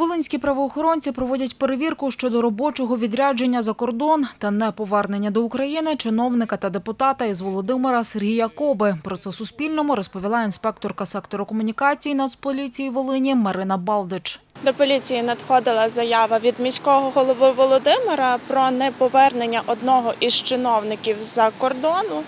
Волинські правоохоронці проводять перевірку щодо робочого відрядження за кордон та неповернення до України чиновника та депутата із Володимира Сергія Коби. Про це Суспільному розповіла інспекторка сектору комунікацій Нацполіції Волині Марина Балдич. До поліції надходила заява від міського голови Володимира про неповернення одного із чиновників за кордону.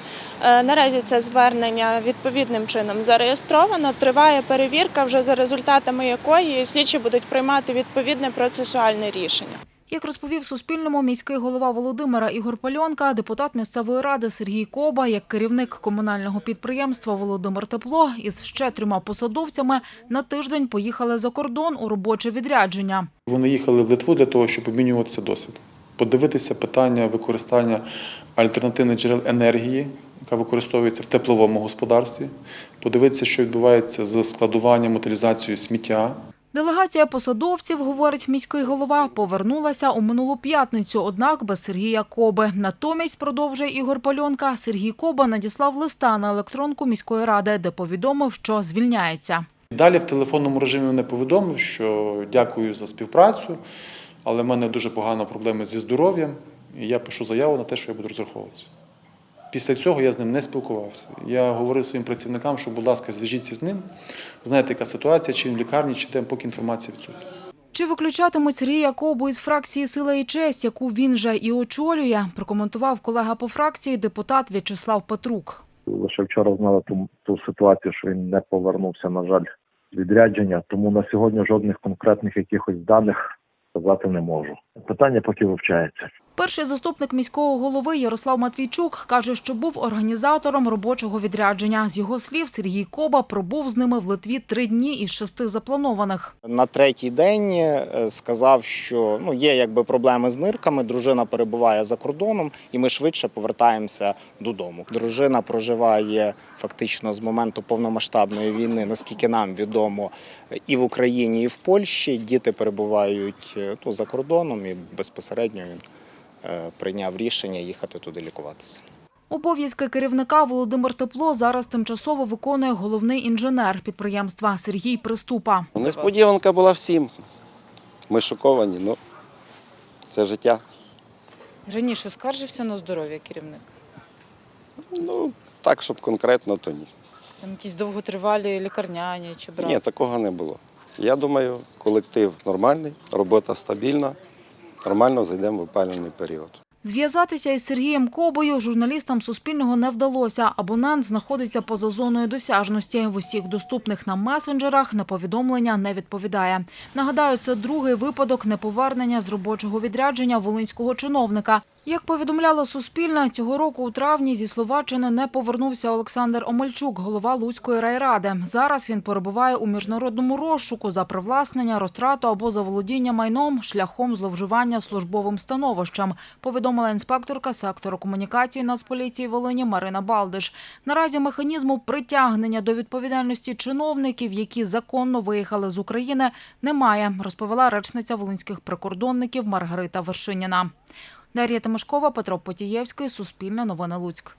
Е, Наразі це звернення відповідним чином зареєстровано. Триває перевірка, вже за результатами якої слідчі будуть приймати відповідне процесуальне рішення. Як розповів Суспільному міський голова Володимира Ігор Пальонка, депутат місцевої ради Сергій Коба, як керівник комунального підприємства Володимир Тепло із ще трьома посадовцями на тиждень поїхали за кордон у робоче відрядження. Вони їхали в Литву для того, щоб обмінюватися досвідом, подивитися питання використання альтернативних джерел енергії, яка використовується в тепловому господарстві, подивитися, що відбувається з складуванням, утилізацією сміття. Делегація посадовців, говорить міський голова, повернулася у минулу п'ятницю, однак без Сергія Коби. Натомість, продовжує Ігор Пальонка, Сергій Коба надіслав листа на електронку міської ради, де повідомив, що звільняється. Далі в телефонному режимі мене повідомив, що дякую за співпрацю, але в мене дуже погана проблема зі здоров'ям, і я пишу заяву на те, що я буду розраховуватися. Після цього я з ним не спілкувався. Я говорив своїм працівникам, що, будь ласка, зв'яжіться з ним, знаєте, яка ситуація, чи він в лікарні, чи де, поки інформація відсутня. Чи виключатимуть Сергія Кобу із фракції «Сила і честь», яку він же і очолює, прокоментував колега по фракції депутат В'ячеслав Петрук. Лише вчора знали ту, ту ситуацію, що він не повернувся, на жаль, відрядження, тому на сьогодні жодних конкретних якихось даних сказати не можу. Питання поки вивчається. Перший заступник міського голови Ярослав Матвійчук каже, що був організатором робочого відрядження. З його слів, Сергій Коба пробув з ними в Литві три дні із шести запланованих. На третій день е, сказав, що ну є якби проблеми з нирками. Дружина перебуває за кордоном, і ми швидше повертаємося додому. Дружина проживає фактично з моменту повномасштабної війни, наскільки нам відомо, і в Україні, і в Польщі. Діти перебувають е, ну, за кордоном, і безпосередньо він прийняв рішення їхати туди лікуватися. Обов'язки керівника Володимир Тепло зараз тимчасово виконує головний інженер підприємства Сергій Приступа. Несподіванка була всім. Ми шоковані, ну це життя. Раніше скаржився на здоров'я керівник. Ну, так, щоб конкретно, то ні. Там якісь довготривалі лікарняні чи брак. Ні, такого не було. Я думаю, колектив нормальний, робота стабільна, нормально зайдемо в опалювальний період. Зв'язатися із Сергієм Кобою журналістам Суспільного не вдалося. Абонент знаходиться поза зоною досяжності. В усіх доступних нам месенджерах на повідомлення не відповідає. Нагадаю, це другий випадок неповернення з робочого відрядження волинського чиновника. Як повідомляло Суспільне, цього року у травні зі Словаччини не повернувся Олександр Омельчук, голова Луцької райради. Зараз він перебуває у міжнародному розшуку за привласнення, розтрату або заволодіння майном шляхом зловживання службовим становищем, повідомила інспекторка сектору комунікації Нацполіції Волині Марина Балдиш. Наразі механізму притягнення до відповідальності чиновників, які законно виїхали з України, немає, розповіла речниця волинських прикордонників Маргарита Вершиніна. Дар'я Тимошкова, Петро Потієвський, Суспільне новини Луцьк.